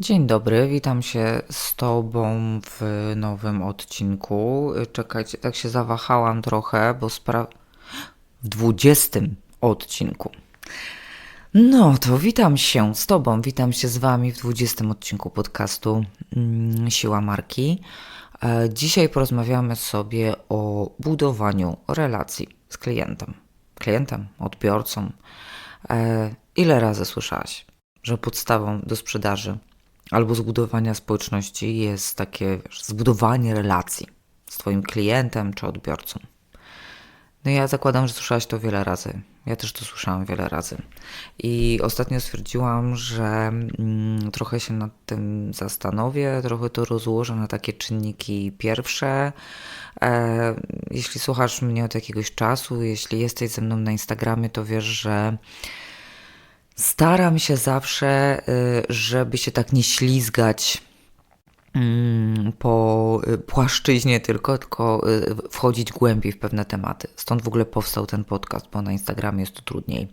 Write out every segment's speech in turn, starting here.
Dzień dobry, witam się z Tobą w nowym odcinku. Czekajcie, tak się zawahałam trochę, bo spra... w dwudziestym odcinku. No to witam się z Tobą, witam się z Wami w dwudziestym odcinku podcastu mm, Siła Marki. E, Dzisiaj porozmawiamy sobie o budowaniu relacji z klientem. Klientem, odbiorcą. E, Ile razy słyszałaś, że podstawą do sprzedaży albo zbudowania społeczności jest takie wiesz, zbudowanie relacji z Twoim klientem czy odbiorcą. No ja zakładam, że słyszałaś to wiele razy. Ja też to słyszałam wiele razy. I ostatnio stwierdziłam, że mm, trochę się nad tym zastanowię, trochę to rozłożę na takie czynniki pierwsze. E, jeśli słuchasz mnie od jakiegoś czasu, jeśli jesteś ze mną na Instagramie, to wiesz, że Staram się zawsze, y, żeby się tak nie ślizgać mm, po y, płaszczyźnie tylko, tylko y, wchodzić głębiej w pewne tematy. Stąd w ogóle powstał ten podcast, bo na Instagramie jest to trudniej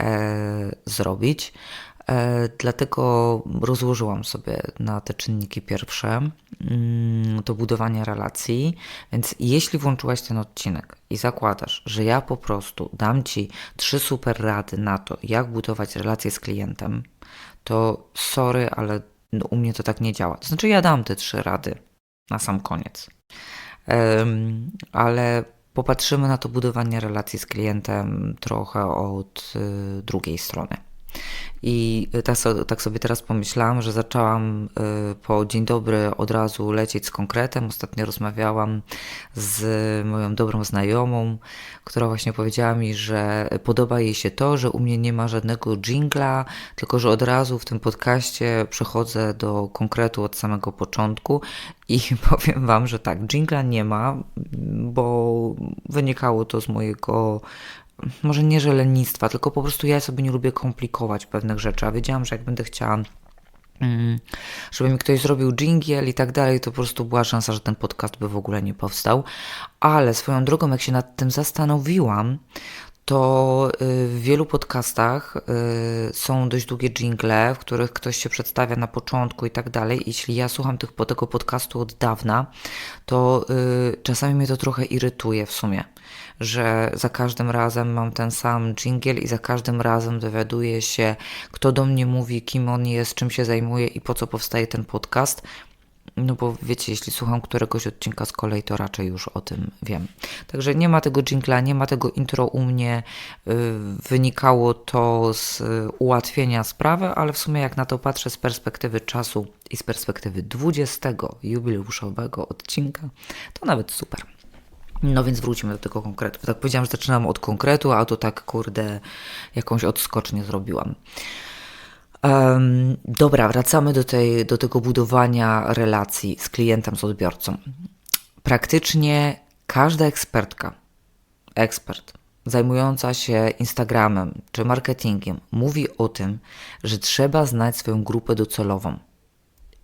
e, zrobić. E, dlatego rozłożyłam sobie na te czynniki pierwsze mm, to budowanie relacji. Więc jeśli włączyłaś ten odcinek i zakładasz, że ja po prostu dam ci trzy super rady na to, jak budować relacje z klientem, to sorry, ale no, u mnie to tak nie działa. To znaczy, ja dam te trzy rady na sam koniec. Ale popatrzymy na to budowanie relacji z klientem trochę od y, drugiej strony. I tak, tak sobie teraz pomyślałam, że zaczęłam y, po dzień dobry od razu lecieć z konkretem. Ostatnio rozmawiałam z moją dobrą znajomą, która właśnie powiedziała mi, że podoba jej się to, że u mnie nie ma żadnego jingla, tylko że od razu w tym podcaście przechodzę do konkretu od samego początku i powiem Wam, że tak, jingla nie ma, bo wynikało to z mojego może nie że lenistwa, tylko po prostu ja sobie nie lubię komplikować pewnych rzeczy, a wiedziałam, że jak będę chciała mm, żeby mi ktoś zrobił jingle i tak dalej, to po prostu była szansa, że ten podcast by w ogóle nie powstał. Ale swoją drogą, jak się nad tym zastanowiłam, to y, w wielu podcastach y, są dość długie jingle, w których ktoś się przedstawia na początku i tak dalej. Jeśli ja słucham tych, tego podcastu od dawna, to y, czasami mnie to trochę irytuje w sumie że za każdym razem mam ten sam jingle i za każdym razem dowiaduję się, kto do mnie mówi, kim on jest, czym się zajmuje i po co powstaje ten podcast. No bo wiecie, jeśli słucham któregoś odcinka z kolei, to raczej już o tym wiem. Także nie ma tego jingla, nie ma tego intro u mnie. Y, wynikało to z ułatwienia sprawy, ale w sumie jak na to patrzę z perspektywy czasu i z perspektywy 20 jubileuszowego odcinka, to nawet super. No więc wróćmy do tego konkretu. Tak powiedziałam, że zaczynam od konkretu, a to tak, kurde, jakąś odskocznię zrobiłam. Um, dobra, wracamy do, tej, do tego budowania relacji z klientem, z odbiorcą. Praktycznie każda ekspertka, ekspert zajmująca się Instagramem czy marketingiem mówi o tym, że trzeba znać swoją grupę docelową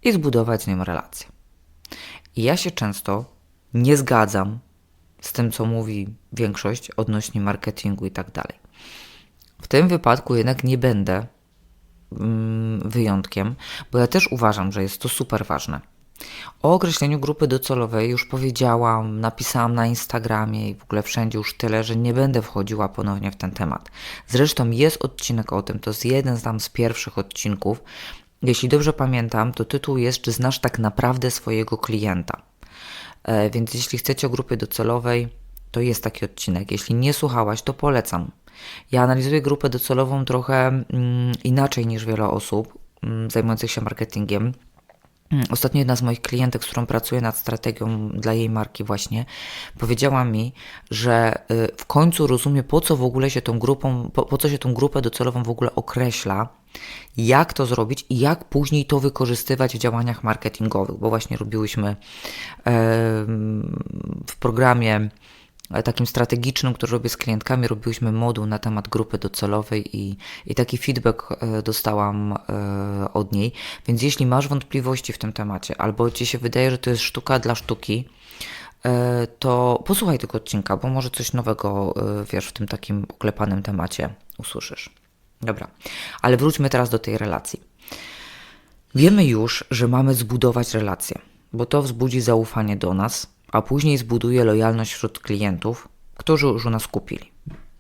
i zbudować z nią relację. I ja się często nie zgadzam z tym, co mówi większość odnośnie marketingu i tak dalej. W tym wypadku jednak nie będę mm, wyjątkiem, bo ja też uważam, że jest to super ważne. O określeniu grupy docelowej już powiedziałam, napisałam na Instagramie i w ogóle wszędzie już tyle, że nie będę wchodziła ponownie w ten temat. Zresztą jest odcinek o tym, to jest jeden z tam z pierwszych odcinków. Jeśli dobrze pamiętam, to tytuł jest Czy znasz tak naprawdę swojego klienta? E, więc jeśli chcecie o grupie docelowej, to jest taki odcinek. Jeśli nie słuchałaś, to polecam. Ja analizuję grupę docelową trochę mm, inaczej niż wiele osób mm, zajmujących się marketingiem. Mm, ostatnio jedna z moich klientek, z którą pracuję nad strategią dla jej marki właśnie, powiedziała mi, że y, w końcu rozumie po co w ogóle się tą grupą, po, po co się tą grupę docelową w ogóle określa, jak to zrobić i jak później to wykorzystywać w działaniach marketingowych, bo właśnie robiłyśmy w programie e, takim strategicznym, który robię z klientkami, robiłyśmy moduł na temat grupy docelowej i, i taki feedback e, dostałam e, od niej. Więc jeśli masz wątpliwości w tym temacie, albo ci się wydaje, że to jest sztuka dla sztuki, to posłuchaj tego odcinka, bo może coś nowego, wiesz, w tym takim oklepanym temacie usłyszysz. Dobra, ale wróćmy teraz do tej relacji. Wiemy już, że mamy zbudować relacje, bo to wzbudzi zaufanie do nas, a później zbuduje lojalność wśród klientów, którzy już u nas kupili.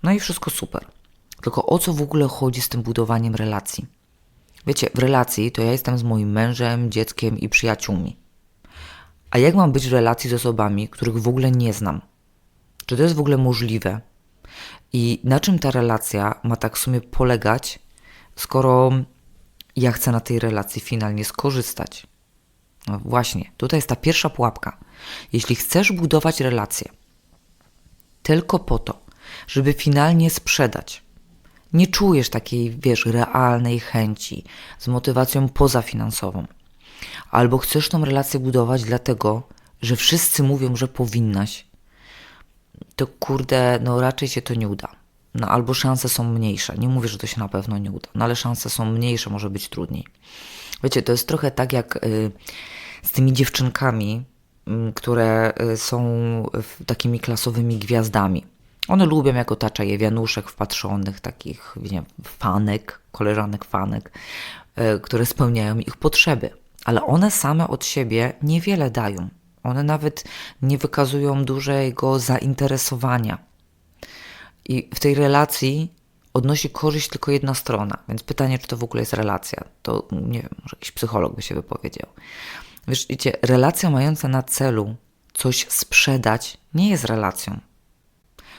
No i wszystko super. Tylko o co w ogóle chodzi z tym budowaniem relacji? Wiecie, w relacji to ja jestem z moim mężem, dzieckiem i przyjaciółmi. A jak mam być w relacji z osobami, których w ogóle nie znam? Czy to jest w ogóle możliwe? I na czym ta relacja ma tak w sumie polegać, skoro ja chcę na tej relacji finalnie skorzystać? No właśnie, tutaj jest ta pierwsza pułapka. Jeśli chcesz budować relacje tylko po to, żeby finalnie sprzedać, nie czujesz takiej, wiesz, realnej chęci z motywacją pozafinansową, albo chcesz tą relację budować dlatego, że wszyscy mówią, że powinnaś, to kurde, no raczej się to nie uda. No albo szanse są mniejsze. Nie mówię, że to się na pewno nie uda, no ale szanse są mniejsze, może być trudniej. Wiecie, to jest trochę tak jak y, z tymi dziewczynkami, y, które y, są y, takimi klasowymi gwiazdami. One lubią, jak otacza je wianuszek wpatrzonych, takich wiem, fanek, koleżanek fanek, y, które spełniają ich potrzeby. Ale one same od siebie niewiele dają. One nawet nie wykazują dużego zainteresowania. I w tej relacji odnosi korzyść tylko jedna strona. Więc pytanie, czy to w ogóle jest relacja, to nie wiem, może jakiś psycholog by się wypowiedział. Wiesz, wiecie, relacja mająca na celu coś sprzedać nie jest relacją.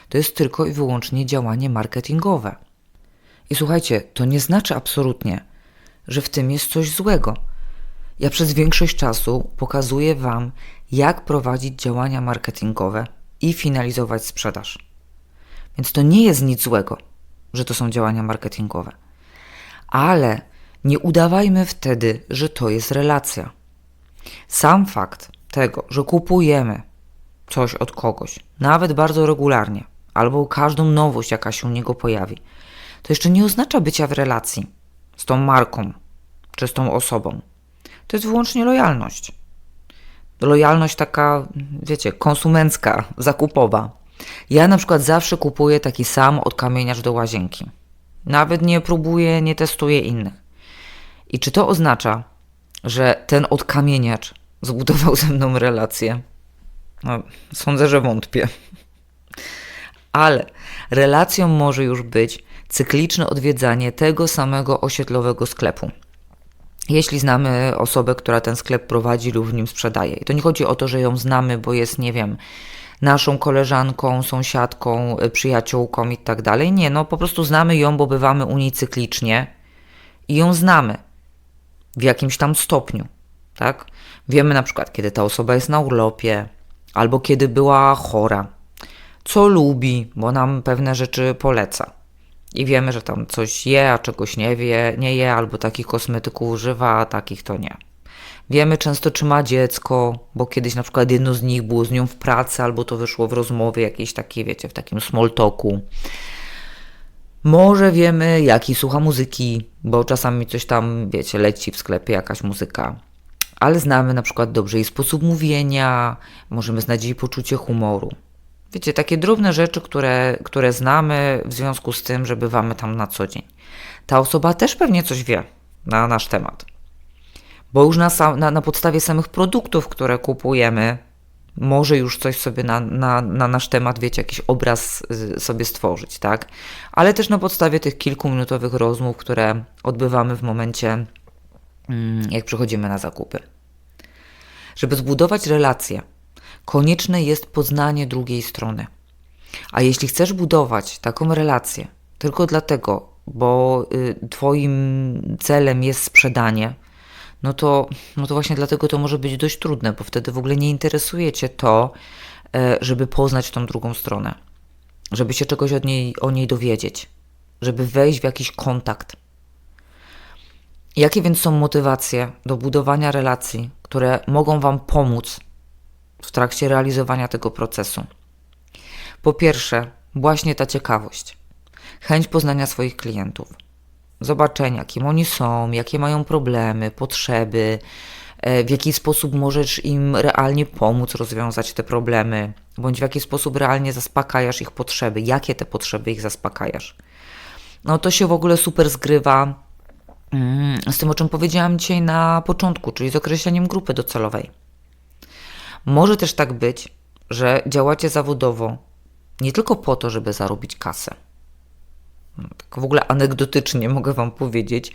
To jest tylko i wyłącznie działanie marketingowe. I słuchajcie, to nie znaczy absolutnie, że w tym jest coś złego. Ja przez większość czasu pokazuję Wam, jak prowadzić działania marketingowe i finalizować sprzedaż. Więc to nie jest nic złego, że to są działania marketingowe. Ale nie udawajmy wtedy, że to jest relacja. Sam fakt tego, że kupujemy coś od kogoś, nawet bardzo regularnie, albo każdą nowość, jaka się u niego pojawi, to jeszcze nie oznacza bycia w relacji z tą marką czy z tą osobą. To jest wyłącznie lojalność. Lojalność taka, wiecie, konsumencka, zakupowa. Ja na przykład zawsze kupuję taki sam odkamieniacz do łazienki. Nawet nie próbuję, nie testuję innych. I czy to oznacza, że ten odkamieniacz zbudował ze mną relację? No, sądzę, że wątpię. Ale relacją może już być cykliczne odwiedzanie tego samego osiedlowego sklepu. Jeśli znamy osobę, która ten sklep prowadzi lub w nim sprzedaje. I to nie chodzi o to, że ją znamy, bo jest, nie wiem, naszą koleżanką, sąsiadką, przyjaciółką i tak dalej. Nie, no po prostu znamy ją, bo bywamy u niej cyklicznie i ją znamy w jakimś tam stopniu, tak? Wiemy na przykład, kiedy ta osoba jest na urlopie, albo kiedy była chora, co lubi, bo nam pewne rzeczy poleca. I wiemy, że tam coś je, a czegoś nie wie, nie je, albo takich kosmetyków używa, a takich to nie. Wiemy często, czy ma dziecko, bo kiedyś na przykład jedno z nich było z nią w pracy, albo to wyszło w rozmowie jakiejś takiej, wiecie, w takim small talku. Może wiemy, jaki słucha muzyki, bo czasami coś tam, wiecie, leci w sklepie jakaś muzyka. Ale znamy na przykład dobrze jej sposób mówienia, możemy znać jej poczucie humoru. Wiecie, takie drobne rzeczy, które, które znamy w związku z tym, że bywamy tam na co dzień. Ta osoba też pewnie coś wie na nasz temat. Bo już na, sam, na, na podstawie samych produktów, które kupujemy, może już coś sobie na, na, na nasz temat, wiecie, jakiś obraz y, sobie stworzyć, tak? Ale też na podstawie tych kilkuminutowych rozmów, które odbywamy w momencie, mm, jak przychodzimy na zakupy. Żeby zbudować relacje, konieczne jest poznanie drugiej strony. A jeśli chcesz budować taką relację tylko dlatego, bo y, Twoim celem jest sprzedanie, no to, no to właśnie dlatego to może być dość trudne, bo wtedy w ogóle nie interesuje Cię to, e, żeby poznać tą drugą stronę, żeby się czegoś od niej, o niej dowiedzieć, żeby wejść w jakiś kontakt. Jakie więc są motywacje do budowania relacji, które mogą Wam pomóc w trakcie realizowania tego procesu? Po pierwsze, właśnie ta ciekawość, chęć poznania swoich klientów zobaczenia, kim oni są, jakie mają problemy, potrzeby, e, w jaki sposób możesz im realnie pomóc rozwiązać te problemy, bądź w jaki sposób realnie zaspokajasz ich potrzeby, jakie te potrzeby ich zaspokajasz. No to się w ogóle super zgrywa mm, z tym, o czym powiedziałam dzisiaj na początku, czyli z określeniem grupy docelowej. Może też tak być, że działacie zawodowo nie tylko po to, żeby zarobić kasę. No, tak w ogóle anegdotycznie mogę Wam powiedzieć,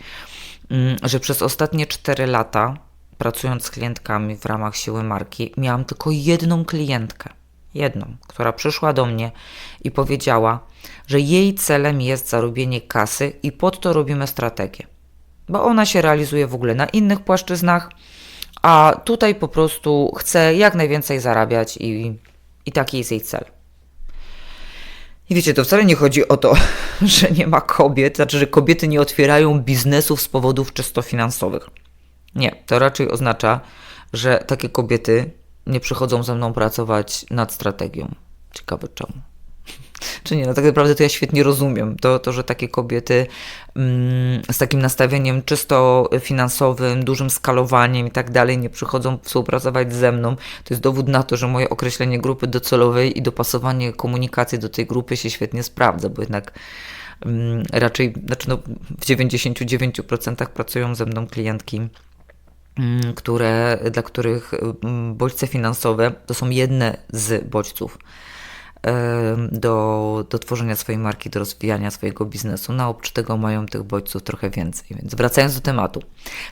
mm, że przez ostatnie 4 lata, pracując z klientkami w ramach siły marki, miałam tylko jedną klientkę. Jedną, która przyszła do mnie i powiedziała, że jej celem jest zarobienie kasy i pod to robimy strategię. Bo ona się realizuje w ogóle na innych płaszczyznach, a tutaj po prostu chce jak najwięcej zarabiać i, i taki jest jej cel. I wiecie, to wcale nie chodzi o to, że nie ma kobiet, znaczy, że kobiety nie otwierają biznesów z powodów czysto finansowych. Nie, to raczej oznacza, że takie kobiety nie przychodzą ze mną pracować nad strategią. Ciekawe czemu. Czy nie, no tak naprawdę to ja świetnie rozumiem. To, to że takie kobiety mm, z takim nastawieniem czysto finansowym, dużym skalowaniem i tak dalej nie przychodzą współpracować ze mną, to jest dowód na to, że moje określenie grupy docelowej i dopasowanie komunikacji do tej grupy się świetnie sprawdza, bo jednak mm, raczej, znaczy no, w 99% pracują ze mną klientki mm, które, dla których mm, bodźce finansowe to są jedne z bodźców do, do tworzenia swojej marki, do rozwijania swojego biznesu. No, oprócz tego mają tych bodźców trochę więcej. Więc wracając do tematu.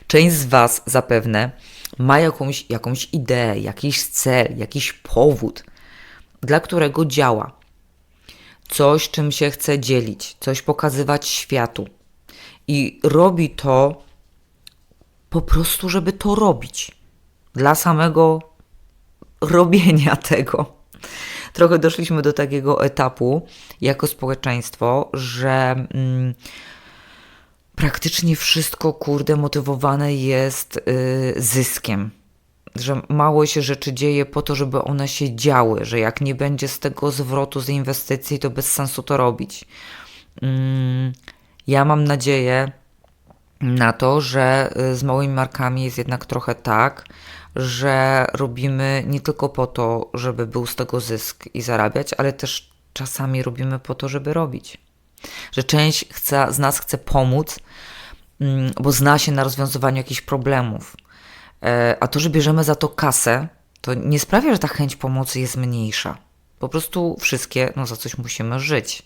Część z Was zapewne ma jakąś, jakąś ideę, jakiś cel, jakiś powód, dla którego działa. Coś, czym się chce dzielić, coś pokazywać światu. I robi to po prostu, żeby to robić. Dla samego robienia tego trochę doszliśmy do takiego etapu jako społeczeństwo, że mm, praktycznie wszystko, kurde, motywowane jest y, zyskiem. Że mało się rzeczy dzieje po to, żeby one się działy, że jak nie będzie z tego zwrotu z inwestycji, to bez sensu to robić. Mm, ja mam nadzieję na to, że y, z małymi markami jest jednak trochę tak, że robimy nie tylko po to, żeby był z tego zysk i zarabiać, ale też czasami robimy po to, żeby robić. Że część chce, z nas chce pomóc, mm, bo zna się na rozwiązywaniu jakichś problemów. E, a to, że bierzemy za to kasę, to nie sprawia, że ta chęć pomocy jest mniejsza. Po prostu wszystkie no, za coś musimy żyć.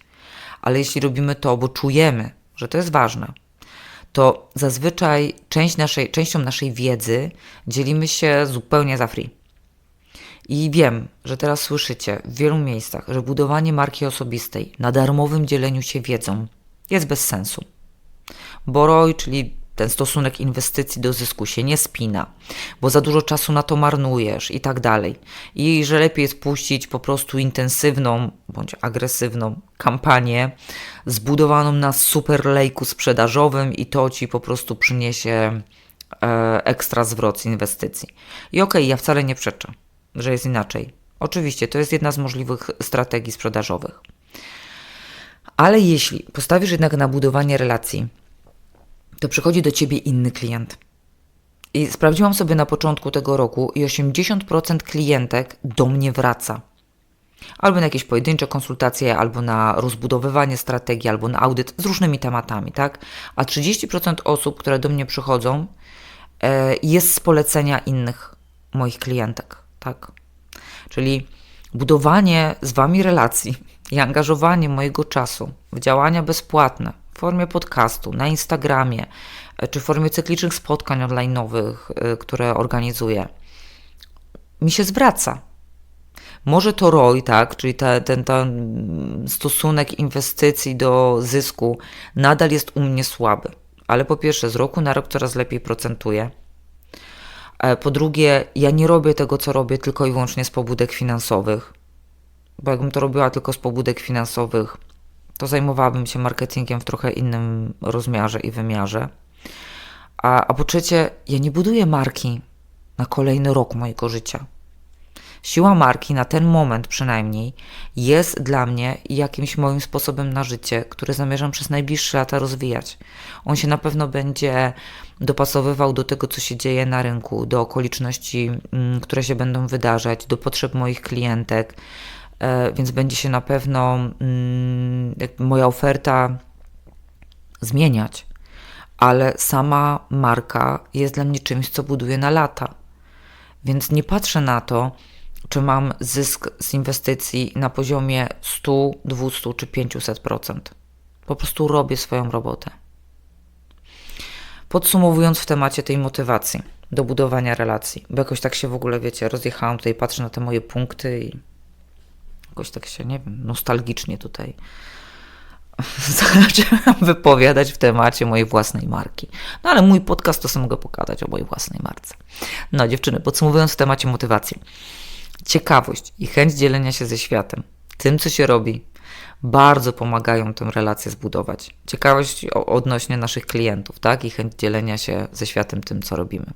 Ale jeśli robimy to, bo czujemy, że to jest ważne, to zazwyczaj część naszej, częścią naszej wiedzy dzielimy się zupełnie za free. I wiem, że teraz słyszycie w wielu miejscach, że budowanie marki osobistej na darmowym dzieleniu się wiedzą jest bez sensu. Bo ROI, czyli ten stosunek inwestycji do zysku się nie spina, bo za dużo czasu na to marnujesz i tak dalej. I że lepiej jest puścić po prostu intensywną bądź agresywną kampanię zbudowaną na super lejku sprzedażowym i to ci po prostu przyniesie e, ekstra zwrot z inwestycji. I okej, okay, ja wcale nie przeczę, że jest inaczej. Oczywiście, to jest jedna z możliwych strategii sprzedażowych. Ale jeśli postawisz jednak na budowanie relacji, to przychodzi do ciebie inny klient. I sprawdziłam sobie na początku tego roku i 80% klientek do mnie wraca. Albo na jakieś pojedyncze konsultacje, albo na rozbudowywanie strategii, albo na audyt z różnymi tematami, tak? A 30% osób, które do mnie przychodzą, e, jest z polecenia innych moich klientek, tak? Czyli budowanie z Wami relacji i angażowanie mojego czasu w działania bezpłatne, w formie podcastu, na Instagramie, e, czy w formie cyklicznych spotkań online'owych, e, które organizuję, mi się zwraca. Może to ROI, tak, czyli ta, ten, ten stosunek inwestycji do zysku nadal jest u mnie słaby, ale po pierwsze z roku na rok coraz lepiej procentuje. E, po drugie, ja nie robię tego, co robię tylko i wyłącznie z pobudek finansowych, bo jakbym to robiła tylko z pobudek finansowych, to zajmowałabym się marketingiem w trochę innym rozmiarze i wymiarze. A, a po trzecie, ja nie buduję marki na kolejny rok mojego życia. Siła marki na ten moment przynajmniej jest dla mnie jakimś moim sposobem na życie, który zamierzam przez najbliższe lata rozwijać. On się na pewno będzie dopasowywał do tego, co się dzieje na rynku, do okoliczności, mm, które się będą wydarzać, do potrzeb moich klientek, więc będzie się na pewno mm, moja oferta zmieniać. ale sama marka jest dla mnie czymś, co buduję na lata. Więc nie patrzę na to, czy mam zysk z inwestycji na poziomie 100, 200 czy 500%. Po prostu robię swoją robotę. Podsumowując w temacie tej motywacji do budowania relacji, bo jakoś tak się w ogóle, wiecie, rozjechałam tutaj, patrzę na te moje punkty i jakoś tak się, nie wiem, nostalgicznie tutaj zaczęłam wypowiadać w temacie mojej własnej marki. No ale mój podcast to sobie mogę pokazać o mojej własnej marce. No dziewczyny, podsumowując w temacie motywacji. Ciekawość i chęć dzielenia się ze światem, tym co się robi, bardzo pomagają tę relację zbudować. Ciekawość odnośnie naszych klientów, tak? I chęć dzielenia się ze światem tym, co robimy.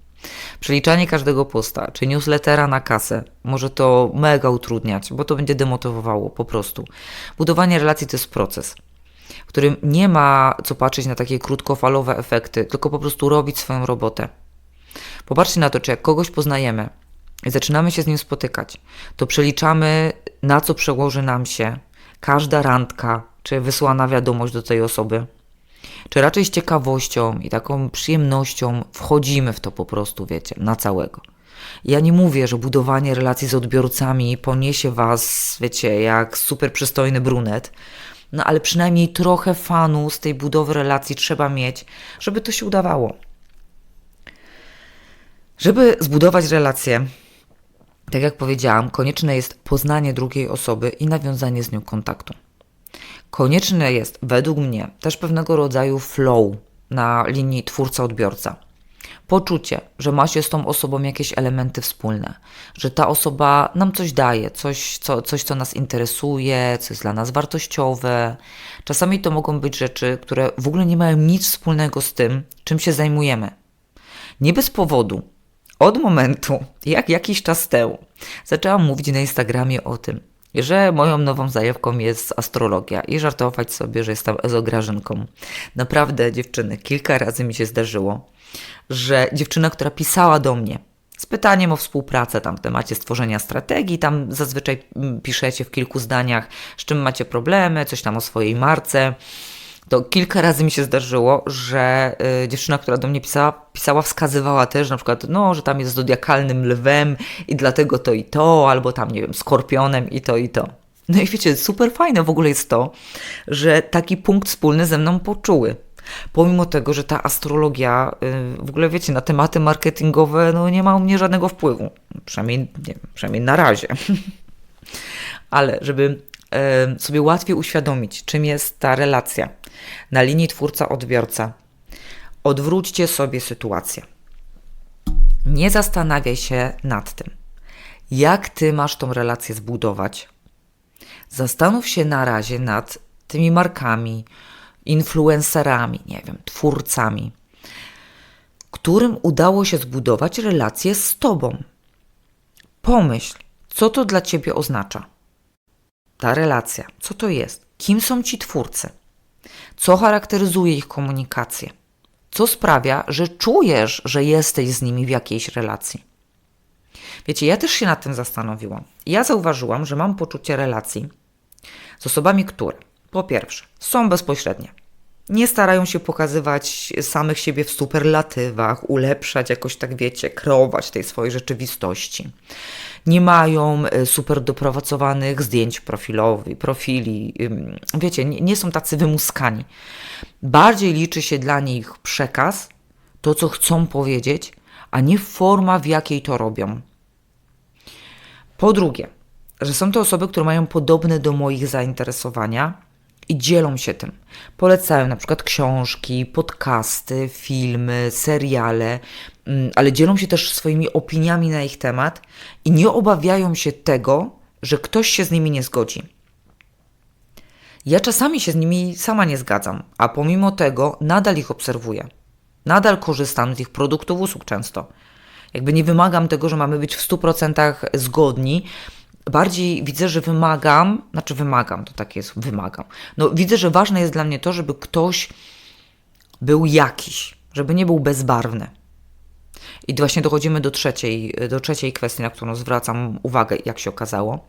Przeliczanie każdego posta czy newslettera na kasę może to mega utrudniać, bo to będzie demotywowało po prostu. Budowanie relacji to jest proces, w którym nie ma co patrzeć na takie krótkofalowe efekty, tylko po prostu robić swoją robotę. Popatrzcie na to, czy jak kogoś poznajemy, i zaczynamy się z nim spotykać, to przeliczamy, na co przełoży nam się każda randka, czy wysłana wiadomość do tej osoby, czy raczej z ciekawością i taką przyjemnością wchodzimy w to po prostu, wiecie, na całego. Ja nie mówię, że budowanie relacji z odbiorcami poniesie was, wiecie, jak super przystojny brunet, no ale przynajmniej trochę fanu z tej budowy relacji trzeba mieć, żeby to się udawało. Żeby zbudować relację, tak jak powiedziałam, konieczne jest poznanie drugiej osoby i nawiązanie z nią kontaktu. Konieczne jest, według mnie, też pewnego rodzaju flow na linii twórca-odbiorca. Poczucie, że ma się z tą osobą jakieś elementy wspólne, że ta osoba nam coś daje, coś co, coś, co nas interesuje, co jest dla nas wartościowe. Czasami to mogą być rzeczy, które w ogóle nie mają nic wspólnego z tym, czym się zajmujemy. Nie bez powodu od momentu, jak jakiś czas temu zaczęłam mówić na Instagramie o tym, że moją nową zajawką jest astrologia i żartować sobie, że jestem ezograżynką. Naprawdę, dziewczyny, kilka razy mi się zdarzyło, że dziewczyna, która pisała do mnie z pytaniem o współpracę tam w temacie stworzenia strategii, tam zazwyczaj mm, piszecie w kilku zdaniach, z czym macie problemy, coś tam o swojej marce, to kilka razy mi się zdarzyło, że y, dziewczyna, która do mnie pisała, pisała, wskazywała też na przykład, no, że tam jest zodiakalnym lwem i dlatego to i to, albo tam, nie wiem, skorpionem i to i to. No i wiecie, super fajne w ogóle jest to, że taki punkt wspólny ze mną poczuły. Pomimo tego, że ta astrologia, y, w ogóle wiecie, na tematy marketingowe, no nie ma u mnie żadnego wpływu. Przynajmniej, nie przynajmniej na razie. Ale żeby sobie łatwiej uświadomić, czym jest ta relacja na linii twórca-odbiorca, odwróćcie sobie sytuację. Nie zastanawiaj się nad tym, jak ty masz tą relację zbudować. Zastanów się na razie nad tymi markami, influencerami, nie wiem, twórcami, którym udało się zbudować relację z tobą. Pomyśl, co to dla ciebie oznacza ta relacja, co to jest, kim są ci twórcy, co charakteryzuje ich komunikację, co sprawia, że czujesz, że jesteś z nimi w jakiejś relacji. Wiecie, ja też się nad tym zastanowiłam. Ja zauważyłam, że mam poczucie relacji z osobami, które po pierwsze są bezpośrednie, nie starają się pokazywać samych siebie w superlatywach, ulepszać jakoś tak, wiecie, kreować tej swojej rzeczywistości nie mają e, super dopracowanych zdjęć profilowych, profili, wiecie, nie, nie są tacy wymuskani. Bardziej liczy się dla nich przekaz, to co chcą powiedzieć, a nie forma, w jakiej to robią. Po drugie, że są to osoby, które mają podobne do moich zainteresowania i dzielą się tym. Polecają na przykład książki, podcasty, filmy, seriale, mm, ale dzielą się też swoimi opiniami na ich temat i nie obawiają się tego, że ktoś się z nimi nie zgodzi. Ja czasami się z nimi sama nie zgadzam, a pomimo tego nadal ich obserwuję. Nadal korzystam z ich produktów, usług często. Jakby nie wymagam tego, że mamy być w 100% zgodni, bardziej widzę, że wymagam, znaczy wymagam, to tak jest, wymagam. No widzę, że ważne jest dla mnie to, żeby ktoś był jakiś, żeby nie był bezbarwny. I właśnie dochodzimy do trzeciej, do trzeciej kwestii, na którą zwracam uwagę, jak się okazało.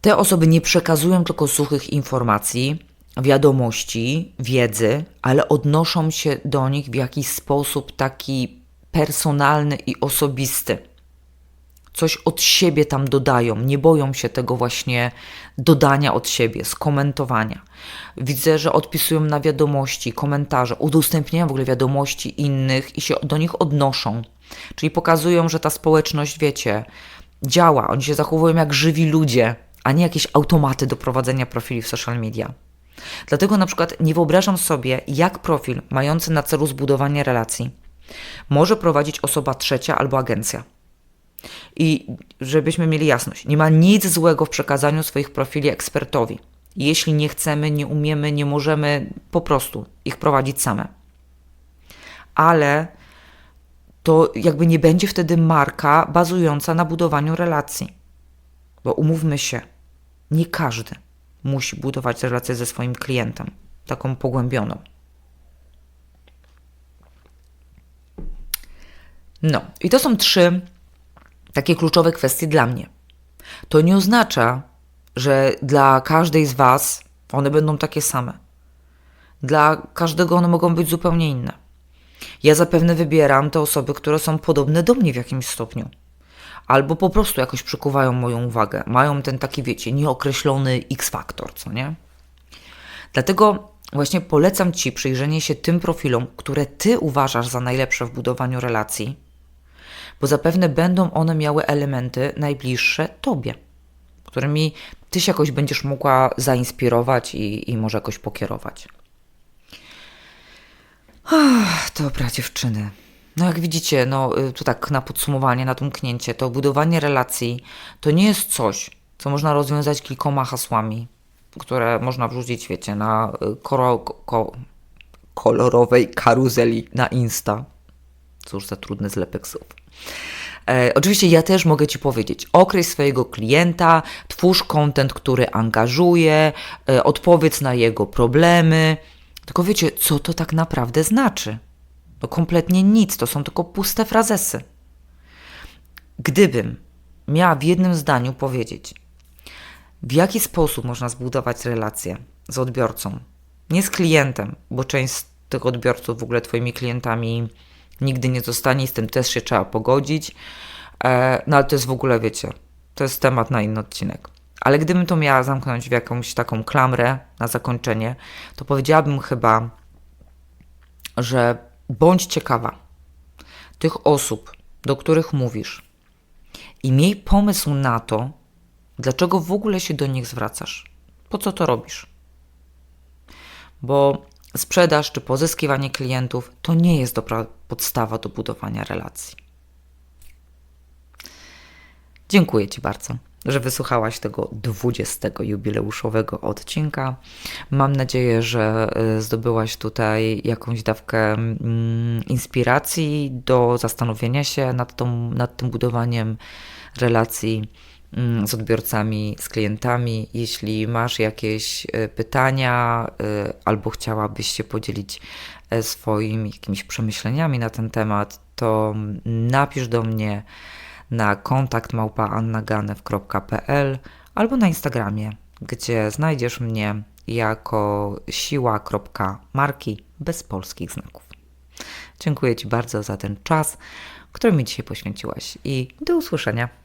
Te osoby nie przekazują tylko suchych informacji, wiadomości, wiedzy, ale odnoszą się do nich w jakiś sposób taki personalny i osobisty. Coś od siebie tam dodają, nie boją się tego właśnie dodania od siebie, skomentowania. Widzę, że odpisują na wiadomości, komentarze, udostępniają w ogóle wiadomości innych i się do nich odnoszą. Czyli pokazują, że ta społeczność, wiecie, działa, oni się zachowują jak żywi ludzie, a nie jakieś automaty do prowadzenia profili w social media. Dlatego na przykład nie wyobrażam sobie, jak profil mający na celu zbudowanie relacji może prowadzić osoba trzecia albo agencja. I żebyśmy mieli jasność, nie ma nic złego w przekazaniu swoich profili ekspertowi. Jeśli nie chcemy, nie umiemy, nie możemy po prostu ich prowadzić same. Ale to jakby nie będzie wtedy marka bazująca na budowaniu relacji. Bo umówmy się, nie każdy musi budować relację ze swoim klientem, taką pogłębioną. No, i to są trzy takie kluczowe kwestie dla mnie. To nie oznacza, że dla każdej z Was one będą takie same. Dla każdego one mogą być zupełnie inne. Ja zapewne wybieram te osoby, które są podobne do mnie w jakimś stopniu. Albo po prostu jakoś przykuwają moją uwagę. Mają ten taki, wiecie, nieokreślony X-faktor, co nie? Dlatego właśnie polecam Ci przyjrzenie się tym profilom, które Ty uważasz za najlepsze w budowaniu relacji, bo zapewne będą one miały elementy najbliższe Tobie, którymi Ty się jakoś będziesz mogła zainspirować i, i może jakoś pokierować. Ach, dobra, dziewczyny. No jak widzicie, no y, to tak na podsumowanie, na domknięcie, to budowanie relacji to nie jest coś, co można rozwiązać kilkoma hasłami, które można wrzucić, wiecie, na y, koro, ko, kolorowej karuzeli na Insta. Cóż za trudny zlepek słów. E, oczywiście ja też mogę Ci powiedzieć, określ swojego klienta, twórz content, który angażuje, e, odpowiedz na jego problemy. Tylko wiecie, co to tak naprawdę znaczy? No kompletnie nic, to są tylko puste frazesy. Gdybym miała w jednym zdaniu powiedzieć, w jaki sposób można zbudować relację z odbiorcą, nie z klientem, bo część z tych odbiorców w ogóle Twoimi klientami nigdy nie zostanie, z tym też się trzeba pogodzić. E, no ale to jest w ogóle, wiecie, to jest temat na inny odcinek. Ale gdybym to miała zamknąć w jakąś taką klamrę na zakończenie, to powiedziałabym chyba, że bądź ciekawa tych osób, do których mówisz i miej pomysł na to, dlaczego w ogóle się do nich zwracasz. Po co to robisz? Bo sprzedaż czy pozyskiwanie klientów to nie jest dobra podstawa do budowania relacji. Dziękuję Ci bardzo, że wysłuchałaś tego 20. jubileuszowego odcinka. Mam nadzieję, że y, zdobyłaś tutaj jakąś dawkę mm, inspiracji do zastanowienia się nad, tą, nad tym budowaniem relacji z odbiorcami, z klientami. Jeśli masz jakieś y, pytania y, albo chciałabyś się podzielić e, swoimi jakimiś przemyśleniami na ten temat, to napisz do mnie na kontakt albo na Instagramie, gdzie znajdziesz mnie jako siła.marki bez polskich znaków. Dziękuję Ci bardzo za ten czas, który mi dzisiaj poświęciłaś i do usłyszenia.